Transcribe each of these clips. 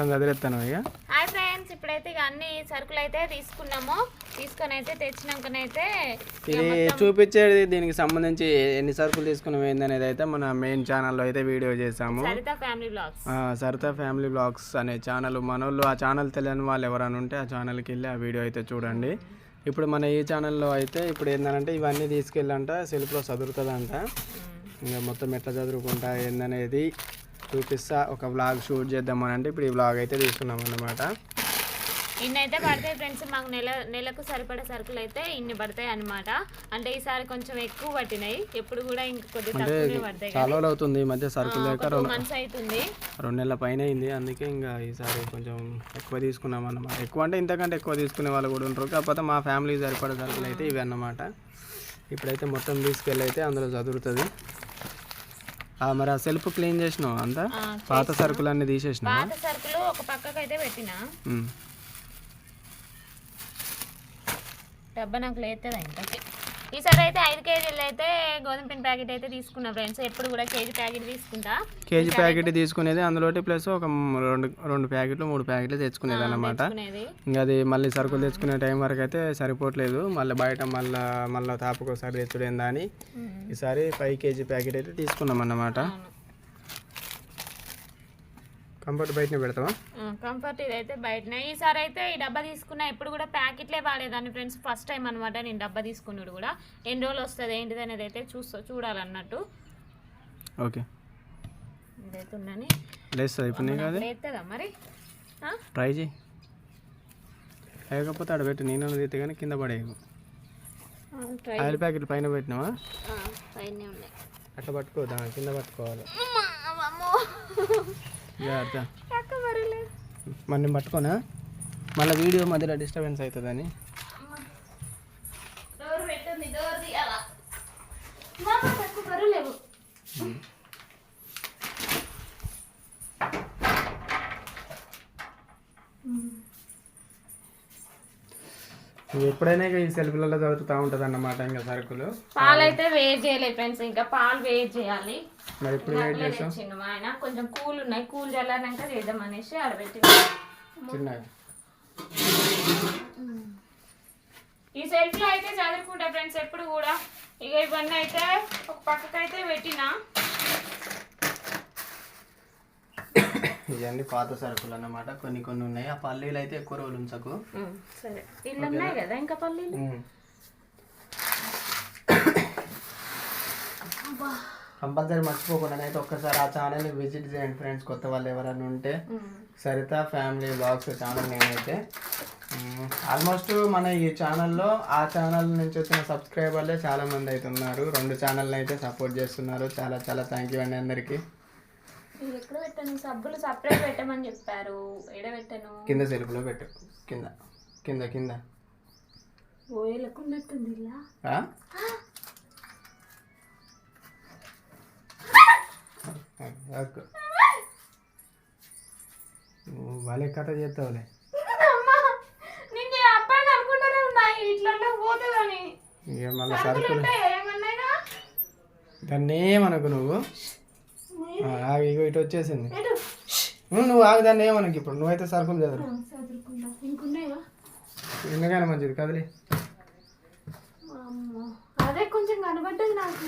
అదిరేస్తాను ఇక. Hi friends ఇప్పుడైతే ఇక అన్ని సరుకులు అయితే తీసుకున్నాము. తీసుకొని అయితే తెచ్చినాకనైతే ఇది మొత్తం చూపించేది దీనికి సంబంధించి ఎన్ని సరుకులు తీసుకున్నాం ఏందనేది అయితే మన మెయిన్ ఛానల్లో అయితే వీడియో చేసాము. Saritha family vlogs Saritha family vlogs అనే ఛానల్ మనోళ్ళు ఆ ఛానల్ తెలియని వాళ్ళు ఎవరైనా ఉంటే ఆ ఛానల్కి వెళ్ళి ఆ వీడియో అయితే చూడండి. ఇప్పుడు మన ఈ ఛానల్లో అయితే ఇప్పుడు ఏంటంటే ఇవన్నీ తీసుకెళ్ళంట సెల్ఫ్లో చదువుతుందంట ఇంకా మొత్తం ఎట్లా చదువుకుంటా ఏందనేది చూపిస్తా ఒక వ్లాగ్ షూట్ చేద్దామని అంటే ఇప్పుడు ఈ వ్లాగ్ అయితే తీసుకున్నాం అన్నమాట. ఇన్నైతే పడతాయి ఫ్రెండ్స్ మాకు నెల నెలకు సరిపడే సరుకులు అయితే ఇన్ని పడతాయి అన్నమాట. అంటే ఈసారి కొంచెం ఎక్కువ పట్టినాయి ఎప్పుడు కూడా ఇంక కొద్దిగా అంటే తక్కువనే పడతాయి చాలా రోజులు అవుతుంది ఈ మధ్య సరుకులు లేక మంత్స్ అవుతుంది. రెండు నెలల పైన అయింది అందుకే ఇంకా ఈసారి కొంచెం ఎక్కువ తీసుకున్నాం అన్నమాట. ఎక్కువ అంటే ఇంతకంటే ఎక్కువ తీసుకునే వాళ్ళు కూడా ఉంటారు కాకపోతే మా ఫ్యామిలీ సరిపడే సరుకులు అయితే ఇవి అన్నమాట. ఇప్పుడైతే మొత్తం తీసుకెళ్ళి అయితే అందులో చదువుతుంది మరి ఆ సెల్ఫ్ క్లీన్ చేసినావు అంతా? పాత సరుకులన్నీ తీసేసినావు? పాత సరుకులు ఒక పక్కకు అయితే పెట్టినా డబ్బా నాకు లేతుంది ఇంతకి? ఈసారి అయితే ఐదు కేజీలు అయితే గోధుమ పిండి ప్యాకెట్ అయితే తీసుకున్నా ఫ్రెండ్స్. ఎప్పుడు కూడా కేజీ ప్యాకెట్ తీసుకుంటా. కేజీ ప్యాకెట్ తీసుకునేది అందులోటి ప్లస్ ఒక రెండు రెండు ప్యాకెట్లు మూడు ప్యాకెట్లు తెచ్చుకునేది తెచ్చుకునేది. ఇంకా అది మళ్ళీ సరుకులు తెచ్చుకునే టైం వరకు అయితే సరిపోవట్లేదు. మళ్ళీ బయట మళ్ళీ మళ్ళీ తాపకోసారి తెచ్చుడేందా అని ఈసారి ఫైవ్ కేజీ ప్యాకెట్ అయితే తీసుకున్నాం అన్నమాట. కంఫర్ట్ బయటనే పెడతావా? కంఫర్ట్ ఇదైతే బయటనే. ఈసారి అయితే ఈ డబ్బా తీసుకున్నా ఎప్పుడు కూడా ప్యాకెట్లే వాడేదాన్ని ఫ్రెండ్స్. ఫస్ట్ టైం అనమాట నేను డబ్బా తీసుకున్నాడు కూడా. ఎన్ని రోజులు వస్తుంది ఏంటిది అనేది అయితే చూస్తా చూడాలన్నట్టు. ఓకే. ఇదైతే ఉందని మరి? ఆ? ట్రై చేయి. లేకపోతే ఆడ పెట్టి నేను తీస్తే కానీ కింద పడేయకు. ఆ, ట్రై ఆయిల్ ప్యాకెట్ పైన పెట్టినావా? ఆ, పైనే అట్లా పట్టుకోదా కింద పట్టుకోవాలి. అమ్మా, అమ్మో. జాగ్రత్త నేను పట్టుకోనా? మళ్ళీ వీడియో మధ్యలో డిస్టర్బెన్స్ అవుతుందని. నువ్వు ఎప్పుడైనా ఈ సెల్ఫీలలో చదువుతూ ఉంటుంది అన్నమాట ఇంకా సరుకులు. పాలు అయితే వేట్ చేయలేదు ఫ్రెండ్స్ ఇంకా పాలు వేట్ చేయాలి. మరి ఇప్పుడు వెయిట్ అట్లనే చేస్తాం తెచ్చిండు మా ఆయన. కొంచెం కూల్ ఉన్నాయి. కూల్ చల్లారినాక చేద్దాం అనేసి ఆడబెట్టి చిన్నగా ఈ సెల్ఫ్లో అయితే చదువుకుంటా ఫ్రెండ్స్ ఎప్పుడు కూడా. ఇక ఇవన్నీ అయితే ఒక పక్కకి అయితే పెట్టినా. ఇవన్నీ పాత సరుకులు అన్నమాట. కొన్ని కొన్ని ఉన్నాయి. ఆ పల్లీలు అయితే ఎక్కువ రోజులు ఉంచకు. సరే. ఇల్లు ఉన్నాయి కదా ఇంకా పల్లీలు? కంపల్సరీ మర్చిపోకుండా అయితే ఒక్కసారి ఆ ఛానల్ని విజిట్ చేయండి ఫ్రెండ్స్ కొత్త వాళ్ళు ఎవరైనా ఉంటే. సరిత ఫ్యామిలీ బ్లాగ్స్ ఛానల్ నేనైతే. ఆల్మోస్ట్ మన ఈ ఛానల్లో ఆ ఛానల్ నుంచి వచ్చిన సబ్స్క్రైబర్లే చాలా మంది అయితే ఉన్నారు. రెండు ఛానల్ని అయితే సపోర్ట్ చేస్తున్నారు. చాలా చాలా థ్యాంక్ యూ అండి అందరికీ. ఎక్కడ పెట్టాను సబ్బులు సపరేట్ పెట్టమని చెప్పారు. ఎడ పెట్టాను? కింద సెల్ఫ్లో పెట్టు. కింద. కింద కింద. ఓయలకున్నట్టుంది ఇలా. భలే కథ చేస్తావులే. ఇక మళ్ళీ సరుకులు దాన్ని ఏమనకు నువ్వు? ఆగు, ఇగో ఇటు వచ్చేసింది. నువ్వు ఆగు దాన్ని ఏమనకు ఇప్పుడు. నువ్వైతే సరుకులు చదువు. ఎందుకని మంచిది కదిలి. అదే కొంచెం కనబడ్డది నాకు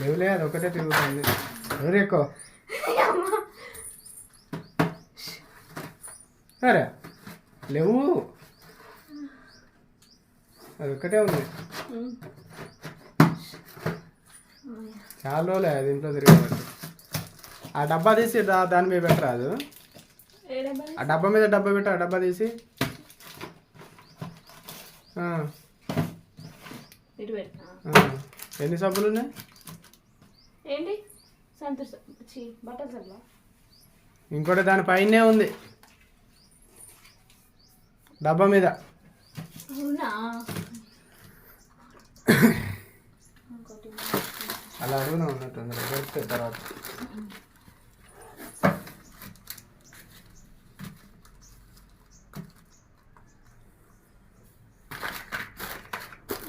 లేవులే అది ఒకటే తిరుగుతుంది. ఎవరు ఎక్కువ? అరే లేవు. అది ఒక్కటే ఉంది. చాలా రోజులే అది ఇంట్లో తిరగబట్టి ఆ డబ్బా తీసి దాని మీద పెట్టరాదు ఆ డబ్బా మీద డబ్బా పెట్టు ఆ డబ్బా తీసి. ఎన్ని సబ్బులు ఉన్నాయి? ఏంటి? సంతోష్ ఛీ, బట్టలు సబ్బా ఇంకోటి దాని పైనే ఉంది. డబ్బా మీద. అలా అడుగున ఉన్నట్టుంది తర్వాత.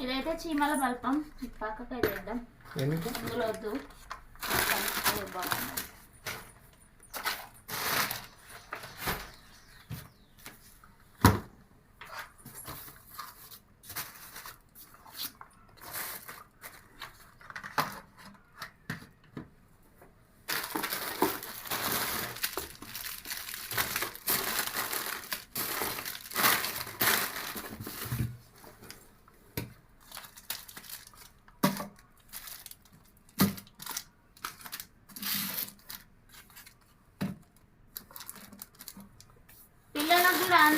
ఇదైతే చీమల బల్పం. పక్కకు వేద్దాం. ఎందుకు? వద్దు. అది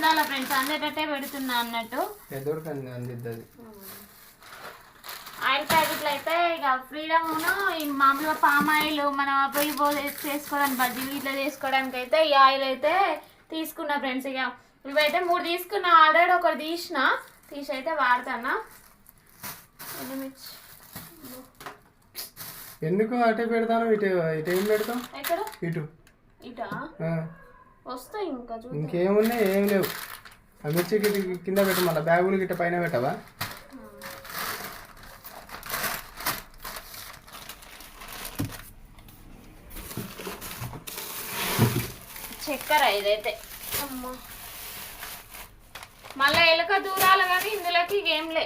అందాల ఫ్రెండ్స్ అందేటట్టే పెడుతున్నా అన్నట్టు. ఎదురుకంది అందిద్దది. ఆయిల్ ప్యాకెట్లు అయితే ఇక ఫ్రీడమ్ ఈ మామూలుగా పామ్ ఆయిల్ మనం పోయి పో చేసుకోవడానికి బజ్జీలు ఇట్లా చేసుకోవడానికి అయితే ఈ ఆయిల్ అయితే తీసుకున్నా ఫ్రెండ్స్ ఇక. ఇవైతే మూడు తీసుకున్నా ఆల్రెడీ ఒకటి తీసిన తీసి అయితే వాడతానా. ఎందుకు అటే పెడతాను ఇటు ఇటు ఏం పెడతాం ఎక్కడ? ఇటు. ఇటా. వస్తాయి ఇంకా ఇంకేమున్నాయి? ఏం లేవు. ఆ మిర్చి గిట్ట కింద పెట్టు మళ్ళీ బ్యాగులు గిట్ట పైన పెట్టవా? చక్కెర ఇదైతే. అమ్మా. మళ్ళీ ఎలుక దూరాలు కానీ ఇందులోకి ఏం లే.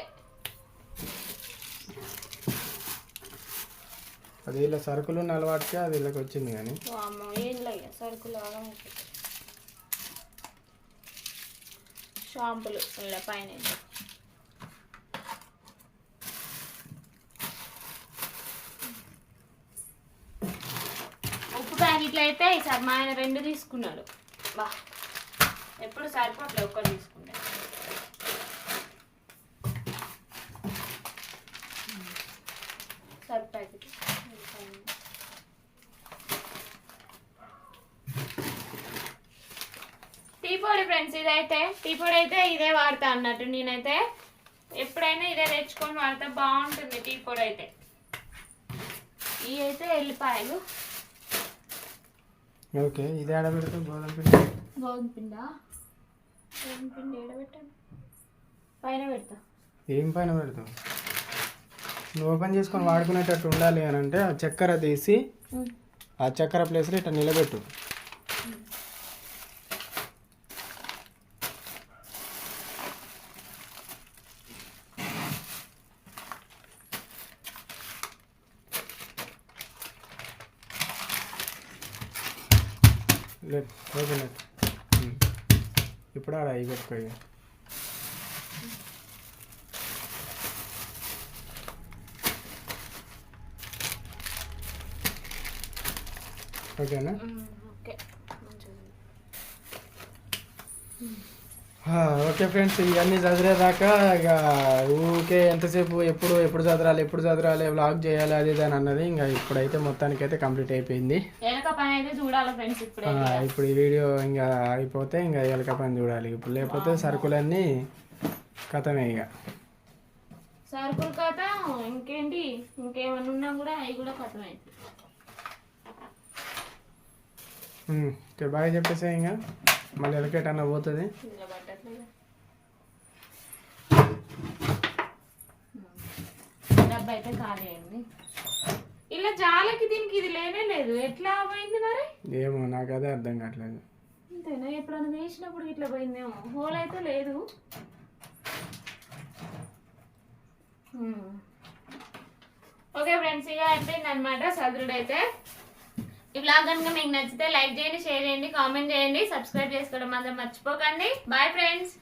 అది ఇలా సరుకులు ఉన్న అలవాటుకే అది ఇళ్ళకి వచ్చింది కానీ సరుకులు షాంపులు ఇలా పైన ఉప్పు ప్యాకెట్లు అయితే ఈసారి మా ఆయన రెండు తీసుకున్నాడు. బా ఎప్పుడు సరిపోట్లే ఒక్కటి తీసుకుంటాడు సర్ఫ్ ప్యాకెట్ టీ పొడి ఫ్రెండ్స్ ఇదైతే టీ పొడి అయితే ఇదే వాడతా అన్నట్టు నేనైతే. ఎప్పుడైనా ఇదే తెచ్చుకొని వాడతా బాగుంటుంది టీ పొడి అయితే. ఇవి అయితే ఎల్లిపాయలు. ఓకే ఇది ఆడ పెడతాం గోధుమ పిండి? గోధుమ పిండా? గోధుమ పిండి ఏడబెట్టాను పైన పెడతా. ఏం పైన పెడతాం నువ్వు ఓపెన్ చేసుకొని వాడుకునేటట్టు ఉండాలి అని అంటే ఆ చక్కెర తీసి ఆ చక్కెర ప్లేస్లో ఇట్లా నిలబెట్టు. లెట్ ఓకే లెట్ ఇప్పుడు ఆడ అవి పెట్టుకో. ఓకేనా? ఓకే. ఓకే ఫ్రెండ్స్ ఇవన్నీ చదివేదాకా ఇక ఊరికే ఎంతసేపు ఎప్పుడు ఎప్పుడు చదరాలి ఎప్పుడు చదరాలి వ్లాగ్ చేయాలి అది ఇది అని అన్నది ఇంకా ఇప్పుడైతే మొత్తానికి అయితే కంప్లీట్ అయిపోయింది ఇప్పుడే ఈ వీడియో ఇంకా అయిపోతే ఇంకా ఎలక పని చూడాలి. ఇప్పుడు లేకపోతే సరుకులన్నీ కథమే ఇక. సరుకులు కథ ఇంకేంటి? ఇంకేమన్నా ఉన్నా కూడా అవి కూడా ఓకే బాగా చెప్పేసా ఇంకా. మళ్ళీ ఎలకేటన్నా పోతుంది. డబ్బా అయితే ఖాళీ అయింది. ఇలా జాలకి దీనికి ఇది లేనే లేదు. ఎట్లా పోయింది మరి? ఏమో నాకు అదే అర్థం కావట్లేదు. అంతేనా ఎప్పుడన్నా వేసినప్పుడు ఇట్లా పోయిందేమో. హోల్ అయితే లేదు. ఓకే ఫ్రెండ్స్ ఇక అయిపోయింది అనమాట సదురుడు అయితే ఈ బ్లాగ్ కనుక మీకు నచ్చితే లైక్ చేయండి షేర్ చేయండి కామెంట్ చేయండి సబ్స్క్రైబ్ చేసుకోవడం మాత్రం మర్చిపోకండి. Bye friends